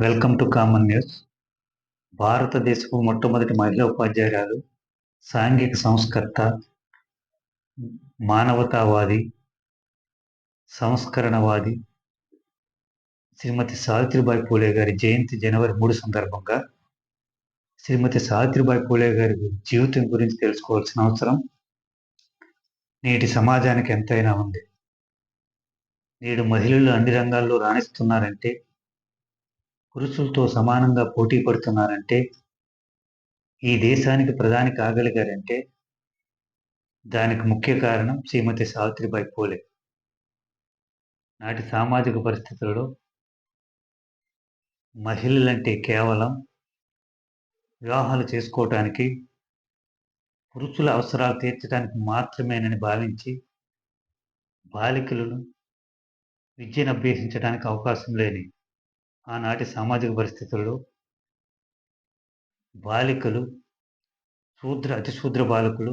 Welcome to common news. భారతదేశపు మొట్టమొదటి మహిళా ఉపాధ్యాయురాలు సాంఘిక సంస్కర్త మానవతావాది సంస్కరణవాది శ్రీమతి సావిత్రిబాయి పూలే గారి జయంతి జనవరి మూడు సందర్భంగా శ్రీమతి సావిత్రిబాయి పూలే గారి జీవితం గురించి తెలుసుకోవాల్సిన అవసరం. నేటి సమాజానికి ఎంతైనా ఉంది. నేడు మహిళలు అన్ని రంగాల్లో రాణిస్తున్నారంటే పురుషులతో సమానంగా పోటీ పడుతున్నారంటే ఈ దేశానికి ప్రధాని కాగలిగారంటే దానికి ముఖ్య కారణం శ్రీమతి సావిత్రిబాయి పూలే. నాటి సామాజిక పరిస్థితుల్లో మహిళలంటే కేవలం వివాహాలు చేసుకోవటానికి పురుషుల అవసరాలు తీర్చడానికి మాత్రమేనని భావించి బాలికలను విద్యను అభ్యసించడానికి అవకాశం లేని ఆనాటి సామాజిక పరిస్థితుల్లో బాలికలు శూద్ర అతిశూద్ర బాలకులు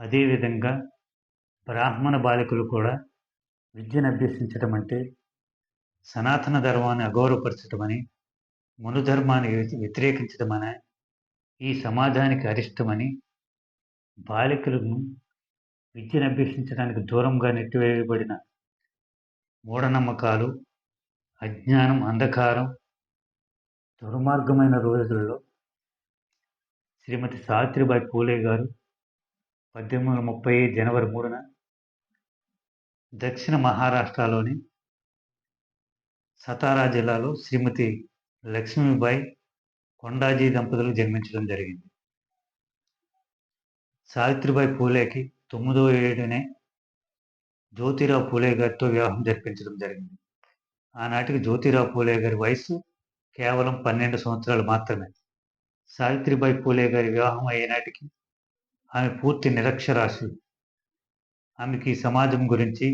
అదేవిధంగా బ్రాహ్మణ బాలికలు కూడా విద్యను అభ్యసించడం అంటే సనాతన ధర్మాన్ని అగౌరవపరచటమని మనుధర్మాన్ని వ్యతిరేకించడమని ఈ సమాజానికి అరిష్టమని బాలికలను విద్యను అభ్యసించడానికి దూరంగా నెట్టివేయబడిన మూఢనమ్మకాలు అజ్ఞానం అంధకారం దుర్మార్గమైన రోజుల్లో శ్రీమతి సావిత్రిబాయి పూలే గారు పద్దెనిమిది వందల ముప్పై జనవరి మూడున దక్షిణ మహారాష్ట్రలోని సతారా జిల్లాలో శ్రీమతి లక్ష్మీబాయి కొండాజీ దంపతులకు జన్మించడం జరిగింది. సావిత్రిబాయి పూలేకి తొమ్మిదో ఏడునే జ్యోతిరావు పూలే గారితో వివాహం జరిపించడం జరిగింది. ఆనాటికి జ్యోతిరావు పూలే గారి వయసు కేవలం పన్నెండు సంవత్సరాలు మాత్రమే. సావిత్రిబాయి పూలే గారి వివాహం అయ్యేనాటికి ఆమె పూర్తి నిరక్షరాశి ఆమెకి ఈ సమాజం గురించి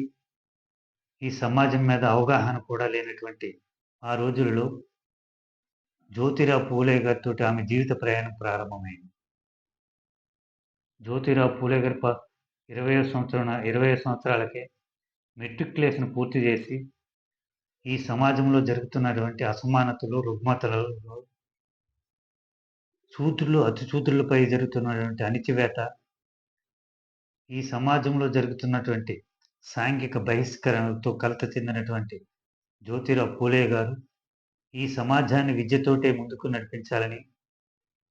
ఈ సమాజం మీద అవగాహన కూడా లేనటువంటి ఆ రోజులలో జ్యోతిరావు పూలే గారితో ఆమె జీవిత ప్రయాణం ప్రారంభమైంది. జ్యోతిరావు పూలే గారి ప ఇరవై సంవత్సరం ఇరవై సంవత్సరాలకే మెట్రికులేషన్ పూర్తి చేసి ఈ సమాజంలో జరుగుతున్నటువంటి అసమానతలు రుగ్మతలలో శూద్రులు అతిశూద్రులపై జరుగుతున్నటువంటి అణిచివేత ఈ సమాజంలో జరుగుతున్నటువంటి సాంఘిక బహిష్కరణలతో కలత చెందినటువంటి జ్యోతిరావు పూలే గారు ఈ సమాజాన్ని విద్యతోటే ముందుకు నడిపించాలని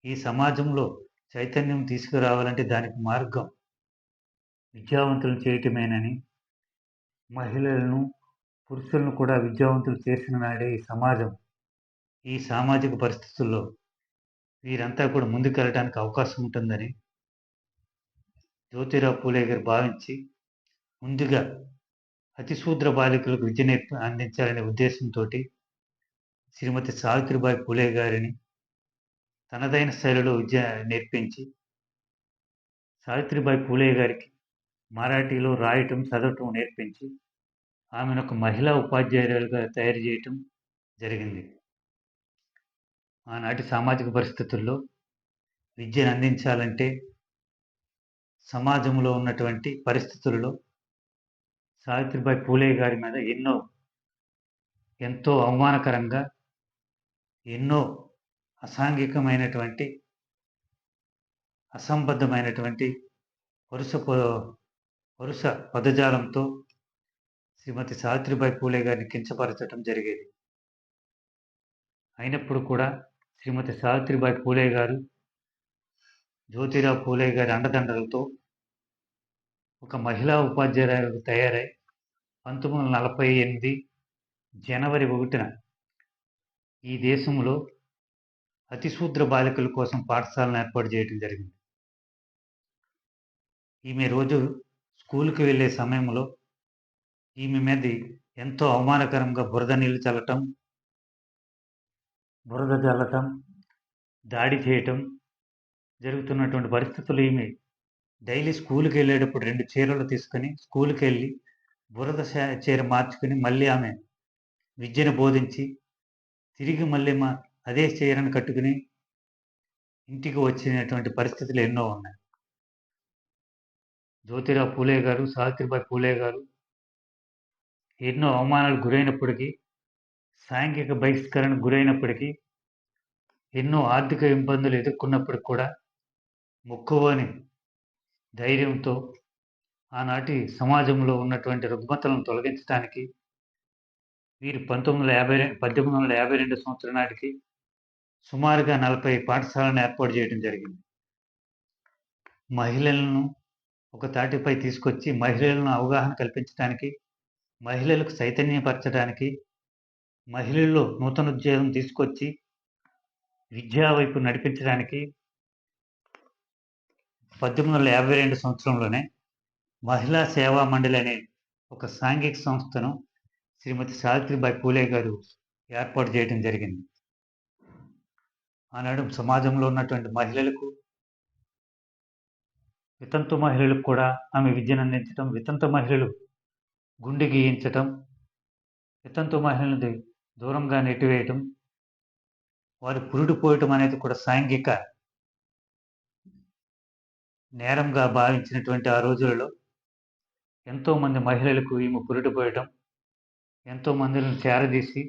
ఈ సమాజంలో చైతన్యం తీసుకురావాలంటే దానికి మార్గం విద్యావంతులు చేయటమేనని మహిళలను పురుషులను కూడా విద్యావంతులు చేసిన నాడే ఈ సమాజం. ఈ సామాజిక పరిస్థితుల్లో వీరంతా కూడా ముందుకెళ్ళడానికి అవకాశం ఉంటుందని జ్యోతిరావు పూలే గారు భావించి ముందుగా అతిశూద్ర బాలికలకు విద్య నేర్పి అందించాలనే ఉద్దేశంతో శ్రీమతి సావిత్రిబాయి పూలే గారిని తనదైన శైలిలో విద్య నేర్పించి సావిత్రిబాయి పూలే గారికి మరాఠీలో రాయటం చదవటం నేర్పించి ఆమెను ఒక మహిళా ఉపాధ్యాయురాలుగా తయారు చేయటం జరిగింది. ఆనాటి సామాజిక పరిస్థితుల్లో విద్యను అందించాలంటే సమాజంలో ఉన్నటువంటి పరిస్థితుల్లో సావిత్రిబాయి పూలే గారి మీద ఎన్నో ఎంతో అవమానకరంగా ఎన్నో అసాంఘికమైనటువంటి అసంబద్ధమైనటువంటి వరుస వరుస పదజాలంతో శ్రీమతి సావిత్రిబాయి పూలే గారిని కించపరచడం జరిగేది. అయినప్పుడు కూడా శ్రీమతి సావిత్రిబాయి పూలే గారు జ్యోతిరావు పూలే గారి అండదండలతో ఒక మహిళా ఉపాధ్యాయులకు తయారై పంతొమ్మిది వందల నలభై ఎనిమిది జనవరి ఒకటిన ఈ దేశంలో అతిశూద్ర బాలికల కోసం పాఠశాలను ఏర్పాటు చేయడం జరిగింది. ఈమె రోజు స్కూల్కి వెళ్ళే సమయంలో ఈమె మీద ఎంతో అవమానకరంగా బురద నీళ్ళు చల్లటం బురద చల్లటం దాడి చేయటం జరుగుతున్నటువంటి పరిస్థితులు ఈమె డైలీ స్కూల్కి వెళ్ళేటప్పుడు రెండు చీరలు తీసుకొని స్కూల్కి వెళ్ళి బురద చీర మార్చుకుని మళ్ళీ ఆమె విద్యను బోధించి తిరిగి మళ్ళీ మా అదే చీరను కట్టుకుని ఇంటికి వచ్చినటువంటి పరిస్థితులు ఎన్నో ఉన్నాయి. జ్యోతిరావు పూలే గారు సావిత్రిబాయి పూలే గారు ఎన్నో అవమానాలు గురైనప్పటికీ సాంఘిక బహిష్కరణకు గురైనప్పటికీ ఎన్నో ఆర్థిక ఇబ్బందులు ఎదుర్కొన్నప్పటికి కూడా మొక్కువని ధైర్యంతో ఆనాటి సమాజంలో ఉన్నటువంటి రుగ్మతలను తొలగించడానికి వీరు పంతొమ్మిది వందల యాభై పద్దెనిమిది వందల యాభై రెండు సంవత్సరం నాటికి సుమారుగా నలభై పాఠశాలను ఏర్పాటు చేయడం జరిగింది. మహిళలను ఒక తాటిపై తీసుకొచ్చి మహిళలను అవగాహన కల్పించడానికి మహిళలకు చైతన్యపరచడానికి మహిళల్లో నూతన ఉద్యోగం తీసుకొచ్చి విద్యా వైపు నడిపించడానికి పద్దెనిమిది వందల యాభై రెండు సంవత్సరంలోనే మహిళా సేవా మండలి అనే ఒక సాంఘిక సంస్థను శ్రీమతి సావిత్రిబాయి పూలే గారు ఏర్పాటు చేయడం జరిగింది. ఆనాడు సమాజంలో ఉన్నటువంటి మహిళలకు వితంతు మహిళలకు కూడా ఆమె విద్యను అందించడం వితంతు మహిళలు గుండె గీయించటం ఇతంతో మహిళలది దూరంగా నెట్టివేయటం వారు పురుడు పోయటం అనేది కూడా సాంఘిక నేరంగా భావించినటువంటి ఆ రోజులలో ఎంతోమంది మహిళలకు ఈమె పురుడు పోయటం ఎంతో మందిని చేరదీసి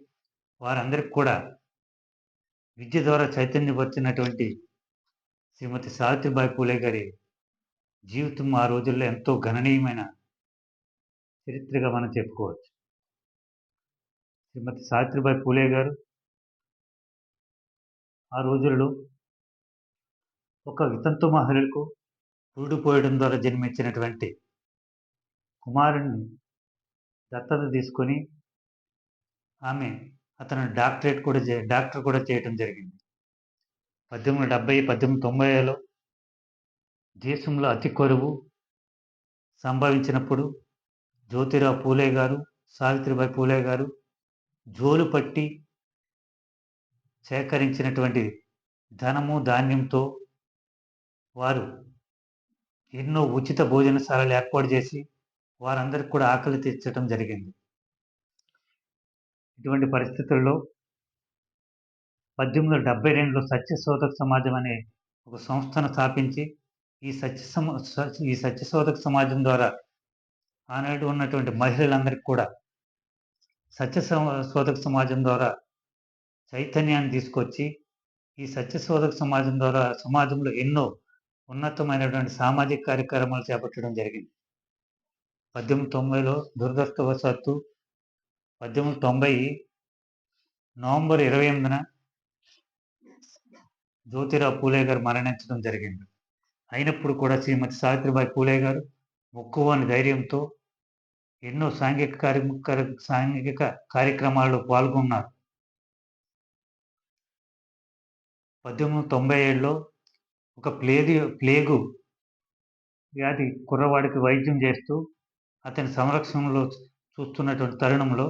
వారందరికి కూడా విద్య ద్వారా చైతన్యపరిచినటువంటి శ్రీమతి సావిత్రిబాయి పూలే గారి జీవితం ఆ రోజుల్లో ఎంతో గణనీయమైన చరిత్రగా మనం చెప్పుకోవచ్చు. శ్రీమతి సావిత్రిబాయి పూలే గారు ఆ రోజుల్లో ఒక వితంతు మహిళలకు పోయడం ద్వారా జన్మించినటువంటి కుమారుణ్ణి దత్తత తీసుకొని ఆమె అతను డాక్టరేట్ కూడా చే డాక్టర్ కూడా చేయటం జరిగింది. పద్దెనిమిది డెబ్బై పద్దెనిమిది తొంభైలో దేశంలో అతి కొరువు సంభవించినప్పుడు జ్యోతిరావు పూలే గారు సావిత్రిబాయి పూలే గారు జోలు పట్టి సేకరించినటువంటి ధనము ధాన్యంతో వారు ఎన్నో ఉచిత భోజనశాలలు ఏర్పాటు చేసి వారందరికి కూడా ఆకలి తీర్చడం జరిగింది. ఇటువంటి పరిస్థితుల్లో పద్దెనిమిది వందల డెబ్బై రెండులో సత్యశోధక సమాజం అనే ఒక సంస్థను స్థాపించి ఈ సత్య సమ ఈ సత్యశోధక సమాజం ద్వారా ఆనాడు ఉన్నటువంటి మహిళలందరికీ కూడా సత్య శోధక సమాజం ద్వారా చైతన్యాన్ని తీసుకొచ్చి ఈ సత్య శోధక సమాజం ద్వారా సమాజంలో ఎన్నో ఉన్నతమైనటువంటి సామాజిక కార్యక్రమాలు చేపట్టడం జరిగింది. పద్దెనిమిది తొంభైలో దురదృష్టవశాత్తు పద్దెనిమిది తొంభై నవంబర్ ఇరవై ఎనిమిదిన జ్యోతిరావు పూలే గారు మరణించడం జరిగింది. అయినప్పుడు కూడా శ్రీమతి సావిత్రిబాయి పూలే గారు ముక్కువని ధైర్యంతో ఎన్నో సాంఘిక కార్య సాంఘిక కార్యక్రమాల్లో పాల్గొన్నారు. పద్దెనిమిది తొంభై ఏడులో ఒక ప్లేగు ప్లేగు వ్యాధి కుర్రవాడికి వైద్యం చేస్తూ అతని సంరక్షణలో చూస్తున్నటువంటి తరుణంలో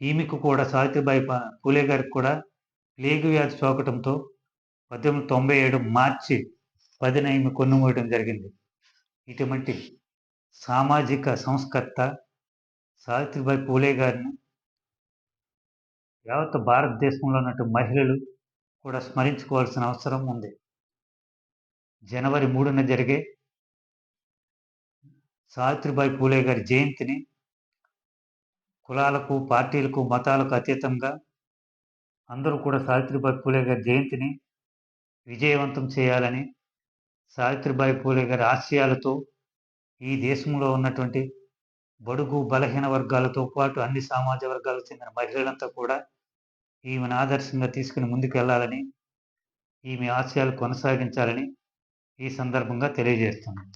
ఈమెకు కూడా సావిత్రిబాయి పూలే గారికి కూడా ప్లేగు వ్యాధి సోకటంతో పద్దెనిమిది తొంభై ఏడు మార్చి పదిన ఈమె కొనుమూయడం జరిగింది. ఇటువంటి సామాజిక సంస్కర్త సావిత్రిబాయి పూలే గారిని యావత్ భారతదేశంలో ఉన్నట్టు మహిళలు కూడా స్మరించుకోవాల్సిన అవసరం ఉంది. జనవరి మూడున జరిగే సావిత్రిబాయి పూలే గారి జయంతిని కులాలకు పార్టీలకు మతాలకు అతీతంగా అందరూ కూడా సావిత్రిబాయి పూలే గారి జయంతిని విజయవంతం చేయాలని సావిత్రిబాయి పూలే గారి ఆశయాలతో ఈ దేశంలో ఉన్నటువంటి బడుగు బలహీన వర్గాలతో పాటు అన్ని సమాజ వర్గాలకు చెందిన మహిళలంతా కూడా ఈమెను ఆదర్శంగా తీసుకుని ముందుకెళ్ళాలని ఈమె ఆశయాలు కొనసాగించాలని ఈ సందర్భంగా తెలియజేస్తున్నాను.